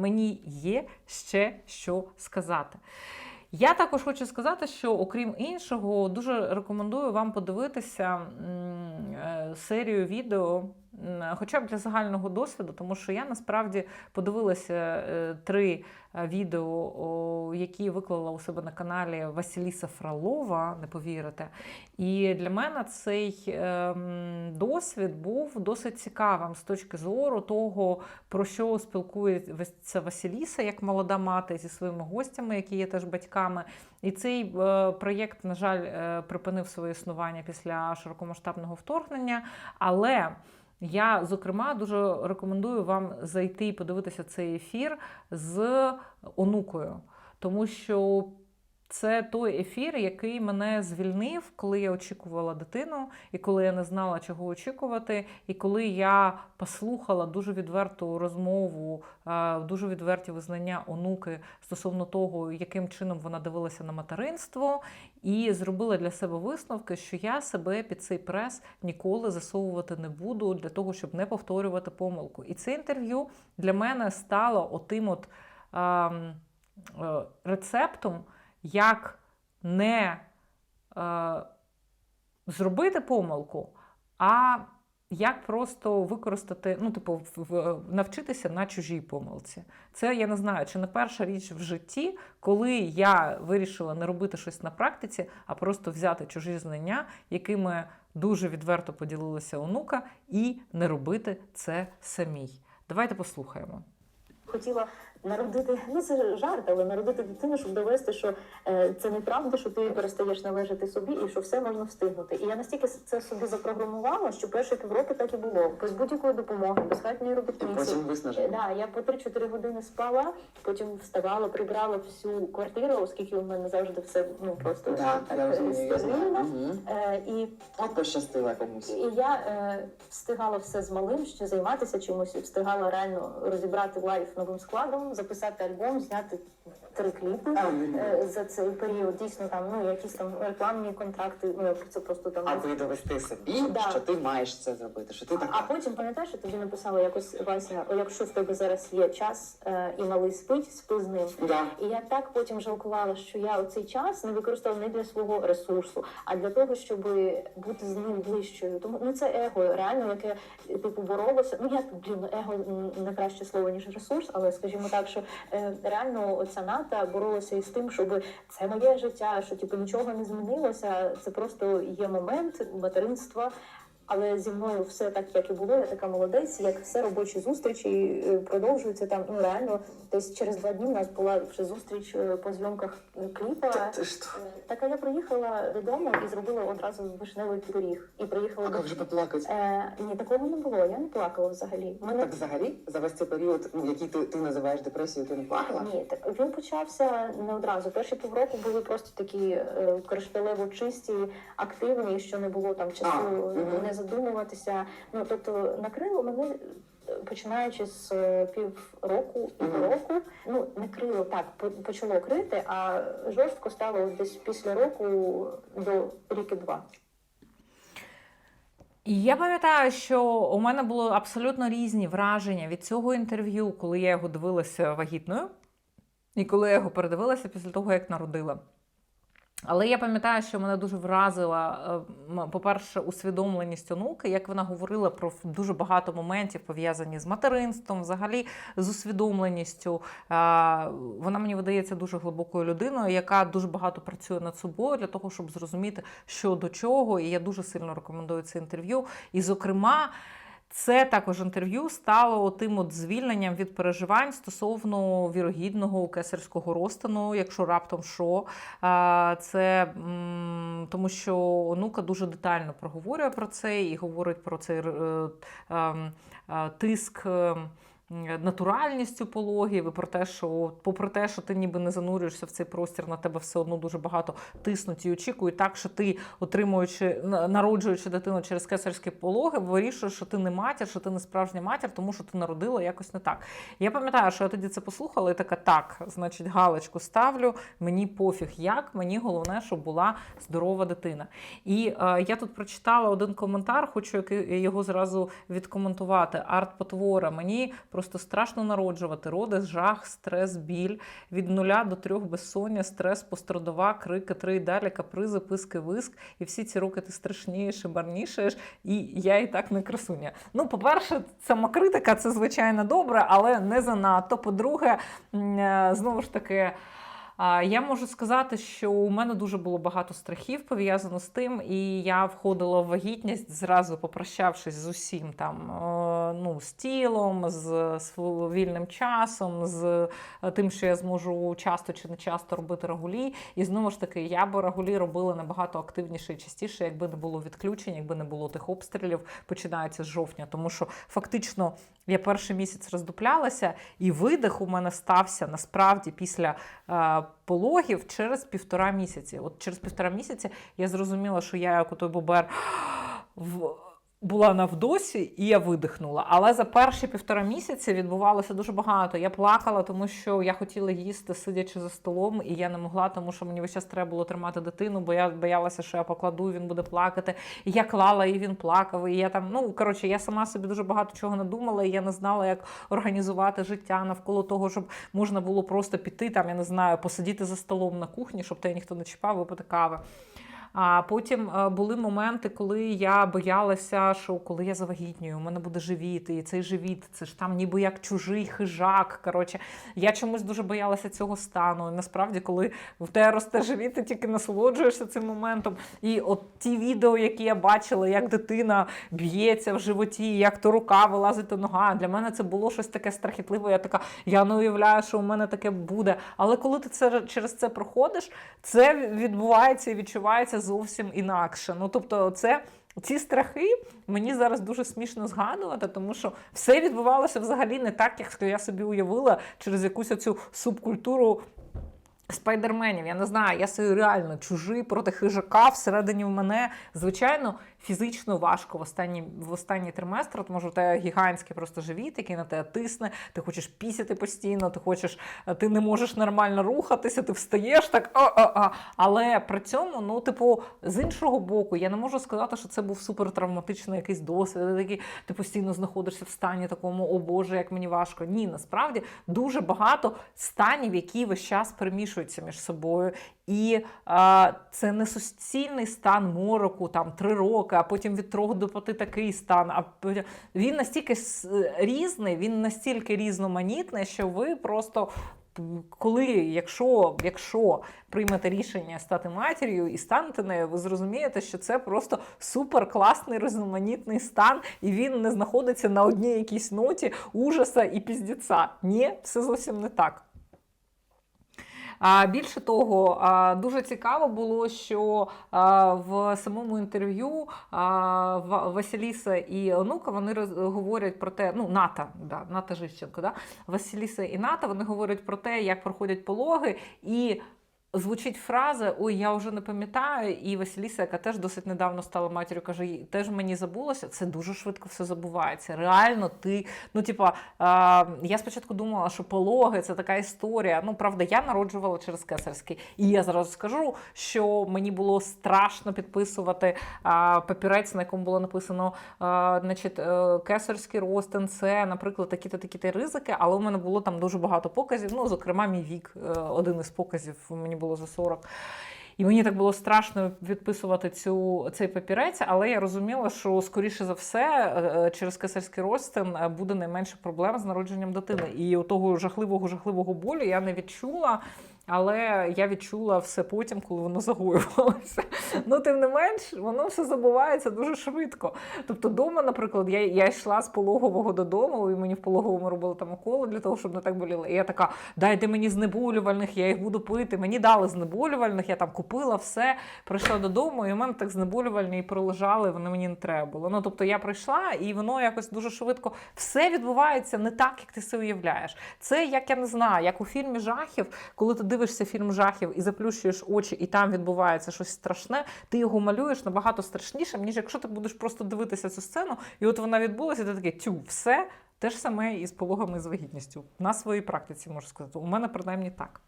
мені є ще що сказати. Я також хочу сказати, що окрім іншого, дуже рекомендую вам подивитися е, серію відео, хоча б для загального досвіду, тому що я насправді подивилася е, три відео, які виклала у себе на каналі Василіса Фролова, не повірите. І для мене цей ем, досвід був досить цікавим з точки зору того, про що спілкується Василіса як молода мати зі своїми гостями, які є теж батьками. І цей е, проєкт, на жаль, е, припинив своє існування після широкомасштабного вторгнення. Але я, зокрема, дуже рекомендую вам зайти і подивитися цей ефір з онукою, тому що це той ефір, який мене звільнив, коли я очікувала дитину, і коли я не знала, чого очікувати, і коли я послухала дуже відверту розмову, е, дуже відверті визнання онуки стосовно того, яким чином вона дивилася на материнство, і зробила для себе висновки, що я себе під цей прес ніколи засовувати не буду для того, щоб не повторювати помилку. І це інтерв'ю для мене стало отим от ем, е, рецептом як не е, зробити помилку, а як просто використати, ну, типу, навчитися на чужій помилці. Це я не знаю, чи не перша річ в житті, коли я вирішила не робити щось на практиці, а просто взяти чужі знання, якими дуже відверто поділилася онука, і не робити це самій. Давайте послухаємо. хотіла народити, ну це жарт, але народити дитину, щоб довести, що е, це неправда, що ти перестаєш належати собі і що все можна встигнути. І я настільки це собі запрограмувала, що перші півроку так і було. Без будь-якої допомоги, без хатньої робітниці. Е. Да, я по 3-4 години спала, потім вставала, прибрала всю квартиру, оскільки у мене завжди все ну просто Так, так, я е, розумію, я знаю. стерильно. Е, і От пощастило комусь. і я е, встигала все з малим ще займатися чимось, встигала реально розібрати лайф новим складом, записати альбом, зняти три кліпи. А, Е, За цей період дійсно там ну якісь там рекламні контракти. Ну я про це просто там Аби довести собі, Да. що ти маєш це зробити, що ти а така. потім пам'ятаєш, я тобі написала якось Вася, «О, якщо в тебе зараз є час е, і малий спить, спи з ним. Да. І я так потім жалкувала, що я цей час не використовувала не для свого ресурсу, а для того, щоб бути з ним ближчою. Тому ну це его, реально, яке типу боролося. Ну як блін, его м, не краще слово ніж ресурс, але скажімо так, що е, реально оця ната боролася із тим, щоб це моє життя, що типу нічого не змінилося. Це просто є момент материнства. Але зі мною все так, як і було. Я така молодець, як все робочі зустрічі е, продовжуються там. Ну реально, десь через два дні у нас була вже зустріч е, по зйомках е, кліпа. Та ти що? Так а я приїхала додому і зробила одразу вишневий пиріг. І приїхала А до як же поплакати? е, ні, такого не було. Я не плакала взагалі. Мене Так взагалі, за весь цей період, ну, який ти, ти називаєш депресією, ти не плакала? ні, так він почався не одразу. Перші півроку були просто такі е, кришталево чисті, активні, що не було там часу А, мгм. не задумуватися. Ну тобто накрило мене. е, Починаючи з е, півроку і року, ну не крило так, почало крити, а жорстко стало десь після року до ріки два. І я пам'ятаю, що у мене було абсолютно різні враження від цього інтерв'ю, коли я його дивилася вагітною, і коли я його передивилася після того, як народила. Але я пам'ятаю, що мене дуже вразила, е, по-перше, усвідомленість онуки, як вона говорила про дуже багато моментів, пов'язані з материнством, взагалі з усвідомленістю. Е, Вона мені видається дуже глибокою людиною, яка дуже багато працює над собою для того, щоб зрозуміти, що до чого. І я дуже сильно рекомендую це інтерв'ю. І, зокрема, це також інтерв'ю стало тим от звільненням від переживань стосовно вірогідного кесарського розтину, якщо раптом що. Це тому, що онука дуже детально проговорює про це і говорить про цей е, ем, е, тиск. Е, Натуральністю пологів і про те, що попри те, що ти ніби не занурюєшся в цей простір, на тебе все одно дуже багато тиснуть і очікують, так що ти, отримуючи народжуючи дитину через кесарські пологи, вирішуєш, що ти не матір, що ти не справжня матір, тому що ти народила якось не так. Я пам'ятаю, що я тоді це послухала, і така так, значить, галочку ставлю. Мені пофіг, як мені головне, щоб була здорова дитина. І е, я тут прочитала один коментар, хочу його зразу відкоментувати. Арт потвора. Мені просто Просто страшно народжувати. Роди, жах, стрес, біль. Від нуля до трьох безсоння, стрес, пострадова, крики, три і далі, капризи, писки, виск. І всі ці роки ти страшнієш і барнішаєш, і я і так не красуня. Ну, по-перше, самокритика це звичайно добре, але не занадто. По-друге, е, знову ж таки. Я можу сказати, що у мене дуже було багато страхів пов'язано з тим, і я входила в вагітність, зразу попрощавшись з усім там, е, ну, з тілом, з св- вільним часом, з е, тим, що я зможу часто чи не часто робити рагулі. І знову ж таки, я би рагулі робила набагато активніше і частіше, якби не було відключень, якби не було тих обстрілів, починається з жовтня. Тому що фактично я перший місяць роздуплялася, і видих у мене стався насправді після е, пологів через півтора місяці. От через півтора місяці я зрозуміла, що я як у той бобер в. Була на вдосі, і я видихнула. Але за перші півтора місяці відбувалося дуже багато. Я плакала, тому що я хотіла їсти, сидячи за столом, і я не могла, тому що мені весь час треба було тримати дитину, бо я боялася, що я покладу, він буде плакати. І я клала, і він плакав. І я там, ну коротше, я сама собі дуже багато чого надумала, і я не знала, як організувати життя навколо того, щоб можна було просто піти, там, я не знаю, посидіти за столом на кухні, щоб тебе ніхто не чіпав, випити кави. А потім е, були моменти, коли я боялася, що коли я завагітнюю, у мене буде живіт, і цей живіт, це ж там ніби як чужий хижак. Коротше, я чомусь дуже боялася цього стану. І насправді, коли в тебе росте живіт, ти тільки насолоджуєшся цим моментом. І от ті відео, які я бачила, як дитина б'ється в животі, як то рука вилазить, то нога. Для мене це було щось таке страхітливе. Я така, я не уявляю, що у мене таке буде. Але коли ти це через це проходиш, це відбувається і відчувається зовсім інакше. Ну тобто, це. Ці страхи мені зараз дуже смішно згадувати, тому що все відбувалося взагалі не так, як я собі уявила через якусь оцю субкультуру спайдерменів. Я не знаю, я собі реально чужий проти хижака всередині в мене. Звичайно, фізично важко в останній, в останній триместр, тому що у гігантський просто живіт, який на тебе тисне, ти хочеш пісяти постійно, ти хочеш, ти не можеш нормально рухатися, ти встаєш так. А-а-а. Але при цьому, ну, типу, з іншого боку, я не можу сказати, що це був супертравматичний якийсь досвід, такий, ти постійно знаходишся в стані такому, о Боже, як мені важко. Ні, насправді дуже багато станів, які весь час перемішуються між собою. І а, це не суцільний стан мороку, там три роки, а потім від трьох до п'яти такий стан. А він настільки різний, він настільки різноманітний, що ви просто. Коли, якщо, якщо приймете рішення стати матір'ю і станете нею, ви зрозумієте, що це просто супер класний різноманітний стан, і він не знаходиться на одній якійсь ноті ужаса і піздіца. Ні, все зовсім не так. А більше того, дуже цікаво було, що в самому інтерв'ю Василіса і Онука вони говорять про те, ну Ната, да, Ната Жищенко, да, Василіса і Ната вони говорять про те, як проходять пологи, і звучить фраза Ой, я вже не пам'ятаю. І Василіса, яка теж досить недавно стала матір'ю, каже: теж мені забулося. Це дуже швидко все забувається. Реально, ти, ну, типа, я спочатку думала, що пологи це така історія. Ну, правда, я народжувала через кесарський. І я зараз скажу, що мені було страшно підписувати а, папірець, на якому було написано а, значить, е, кесарський розтин, це, наприклад, такі-то такі-то ризики, але у мене було там дуже багато показів. Ну, зокрема, мій вік, е, один із показів мені було за 40. І мені так було страшно відписувати цю, цей папірець, але я розуміла, що скоріше за все е, через кесарський розтин е, буде найменше проблем з народженням дитини. І того жахливого жахливого болю я не відчула. Але я відчула все потім, коли воно загоювалося. Ну, тим не менш, воно все забувається дуже швидко. Тобто, вдома, наприклад, я, я йшла з пологового додому, і мені в пологовому робили там уколи для того, щоб не так боліло. І я така: дайте мені знеболювальних, я їх буду пити. Мені дали знеболювальних, я там купила все, прийшла додому, і в мене так знеболювальні і пролежали, вони мені не треба було. Ну, тобто я прийшла, і воно якось дуже швидко все відбувається не так, як ти себе уявляєш. Це як я не знаю, як у фільмі жахів, коли ти дивишся фільм жахів і заплющуєш очі, і там відбувається щось страшне, ти його малюєш набагато страшнішим, ніж якщо ти будеш просто дивитися цю сцену, і от вона відбулася, і ти такий тю, все. Те ж саме і з пологами з вагітністю. На своїй практиці можу сказати. У мене принаймні так.